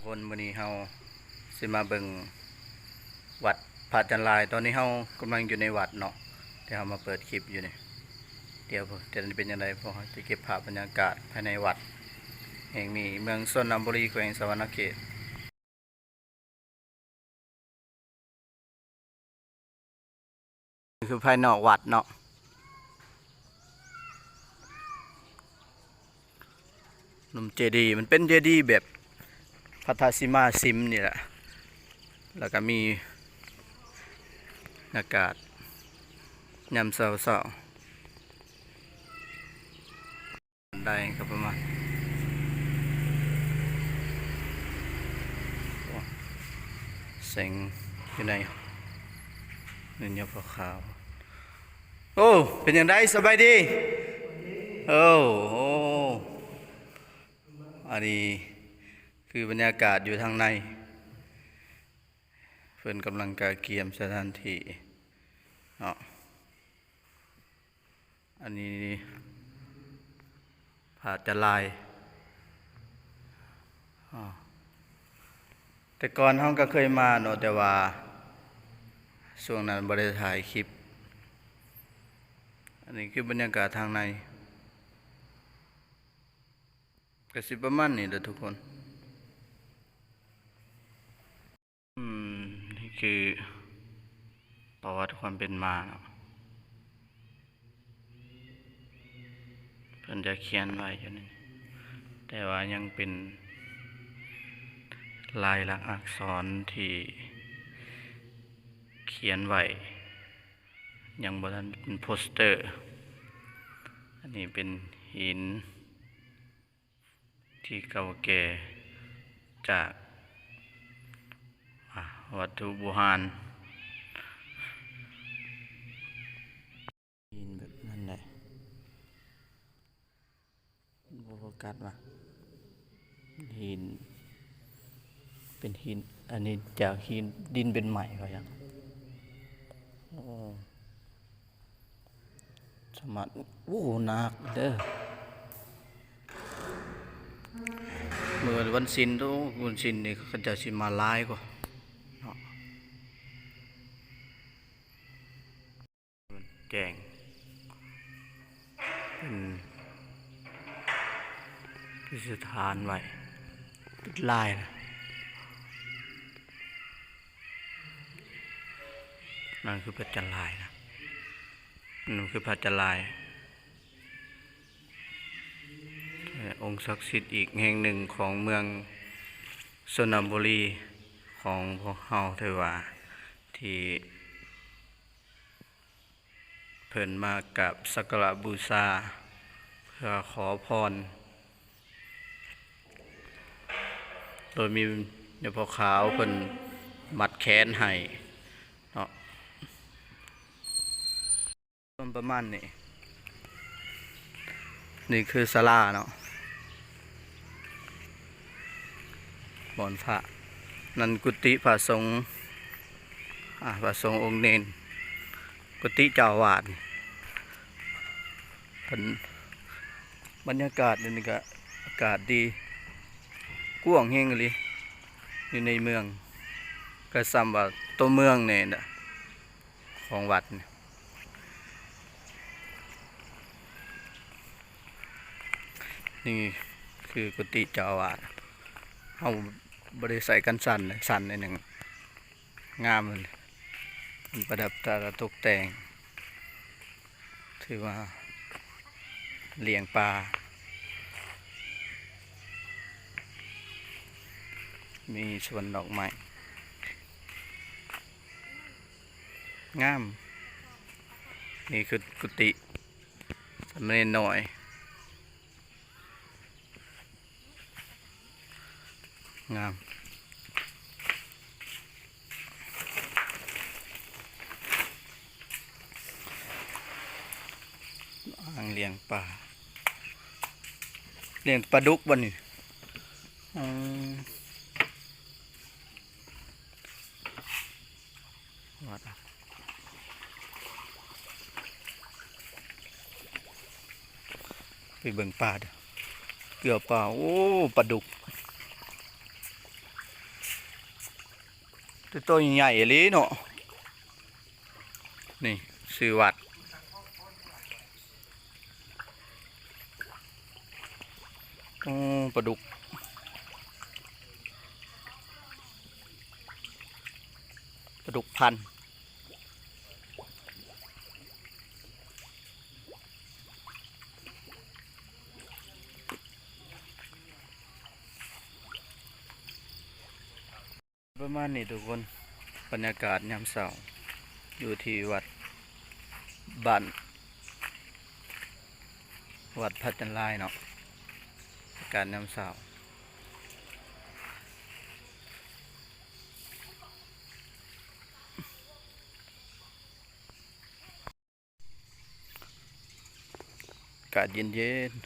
คนวันนี้เฮาสิมาเบิงวัดผาจันลาย ตอนนี้เฮากำลังอยู่ในวัดเนาะเดี๋ยวเฮามาเปิดคลิปอยู่นี่เดี๋ยวจะเป็นยังไงพวกเราจะเก็บภาพบรรยากาศภายในวัด แห่งนี้เมืองสนนบุรีแขวงสวรรณเขตคือภายนอกวัดเนาะหนุ่มเจดีย์มันเป็นเจดีย์แบบ พัทซิมาซิมนี่แหละ แล้วก็มีอากาศยามเศร้าๆได้ครับประมาณโอ้แสงอยู่ในนี่เนี่ยพอขาวโอ้เป็นยังไงสบายดี โอ้โอ้อันนี้ คือบรรยากาศอยู่ทางใน เพื่อนกำลังกาเกียมสถานที่เนาะอันนี้ผาจะลายอ้อแต่ก่อนห้องก็เคยมาเนาะแต่ว่าช่วงนั้นบริถ่ายคลิป อันนี้คือบรรยากาศทางในกระสิบประมาณนี้เด้อทุกคน อืมนี่ คือประวัติความเป็นมาเพิ่นจะเขียนไว้อยู่นี่แต่ว่ายังเป็นลายลักษณ์อักษรที่เขียนไว้ยังบทันเป็นโปสเตอร์ อันนี้เป็นหิน ที่เก่าแก่จาก วัตถุโบูหานหินแบบนั้นแหละโบโกัสว่าหิน เป็นหิน อันนี้จากหินดินเป็นใหม่เขาอย่างโอ้สมัติโอ้หนักเด้อเมื่อวันศิลทุกวันศิลนี่เขาจะสิมาหลายกว่า แจงเป็นพิสถานไว้เป็นลายนะนั่นคือพระจันลายนะนั่นคือพระจันลาย องค์ศักดิ์สิทธิ์อีกแห่งหนึ่งของเมืองสนบุรีของพวกเฮาเทวาที่ เพิ่นมากับสักการะบูชาเพื่อขอพร โดยมีเดี๋ยวพอขาวเพิ่นมัดแขนให้เนาะต้นประมาณนี้นี่คือศาลาเนาะบอนพระ นันกุฏิพระสงฆ์พระสงฆ์องค์เนน กุฏิเจ้าวาดเป็นบรรยากาศนี่ก็อากาศดีกว้างเฮงเลยอยู่ในเมืองก็ซ้ำว่าตัวเมืองเนี่ยนะของวัดเนี่ยนี่คือกุฏิเจ้าวาดเขาบริใส่กันสั่นสั่นในหนึ่งงามเลย ประดับตาตกแต่ง ถือว่าเลี้ยงปลามีสวนดอกไม้งาม นี่คือกุฏิสำเร็จหน่อย งาม อ่าง เลี้ยงปลาเลี้ยงปลาดุกบนนี่วัดไปเบิ่งปลาเด้อเกลือปลาโอ้ปลาดุกตัวใหญ่ๆอีหลีเนาะนี่ชื่อวัด ปลาดุก ปลาดุกพันธ์ประมาณนี้ทุกคน บรรยากาศยามเช้าอยู่ที่วัดบ้านวัดพัฒนลายเนาะ การนำสาวอากาศเย็นเย็นๆ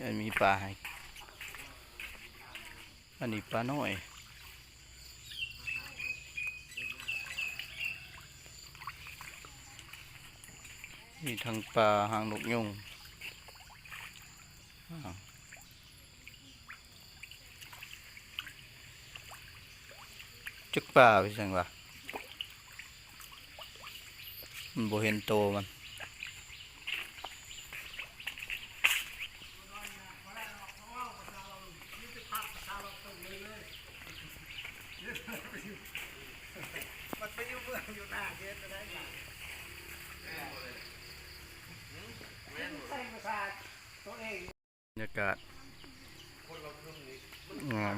ยังมีปลาให้อันนี้ปลาน้อยมีทั้งปลาหางนกยุง อ้าวจึกป่าไปสังวะมันบ่เห็นโตมันบร รยากาศงาม